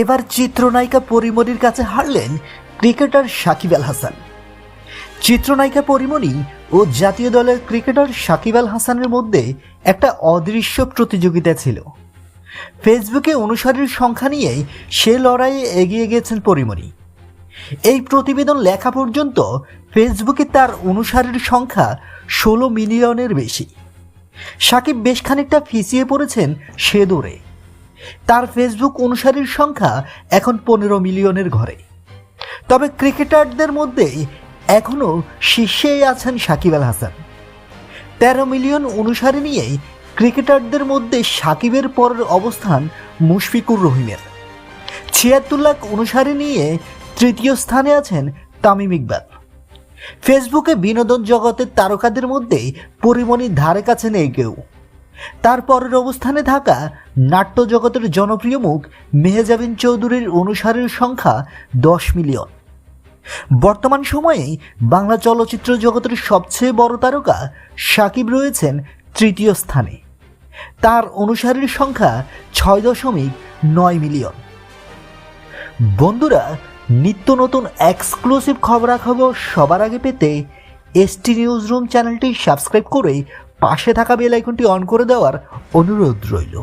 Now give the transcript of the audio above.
এবার চিত্রনায়িকা পরিমণির কাছে হারলেন ক্রিকেটার সাকিব আল হাসান। চিত্রনায়িকা পরিমণি ও জাতীয় দলের ক্রিকেটার সাকিব আল হাসানের মধ্যে একটা অদৃশ্য প্রতিযোগিতা ছিল। ফেসবুকে অনুসারীর সংখ্যা নিয়ে সে লড়াইয়ে এগিয়ে গেছেন পরিমণি। এই প্রতিবেদন লেখা পর্যন্ত ফেসবুকে তার অনুসারীর সংখ্যা ষোলো মিলিয়নের বেশি। সাকিব বেশ খানিকটা ফিসিয়ে পড়েছেন সে দৌড়ে। তার ফেসবুক অনুসারীর সংখ্যা এখন পনেরো মিলিয়নের ঘরে। তবে ক্রিকেটারদের মধ্যে এখনও শীর্ষেই আছেন সাকিব আল হাসান। তেরো মিলিয়ন অনুসারী নিয়েই ক্রিকেটারদের মধ্যে সাকিবের পরের অবস্থান মুশফিকুর রহিমের। ছিয়াত্তর লাখ অনুসারী নিয়ে তৃতীয় স্থানে আছেন তামিম ইকবাল। ফেসবুকে বিনোদন জগতের তারকাদের মধ্যেই পরিমণির ধারে কাছে নেই কেউ। তার পরের অবস্থানে থাকা নাট্য জগতের জনপ্রিয় মুখ মেহজাবিন চৌধুরীর অনুসারীর সংখ্যা দশ মিলিয়ন। বর্তমান সময়ে বাংলা চলচ্চিত্র জগতের সবচেয়ে বড় তারকা সাকিব রয়েছেন তৃতীয় স্থানে। তার অনুসারীর সংখ্যা ছয় দশমিক নয় মিলিয়ন। বন্ধুরা, নিত্য নতুন এক্সক্লুসিভ খবরাখবর সবার আগে পেতে এসটি নিউজ রুম চ্যানেলটি সাবস্ক্রাইব করে পাশে থাকা বেল আইকনটি অন করে দেওয়ার অনুরোধ রইল।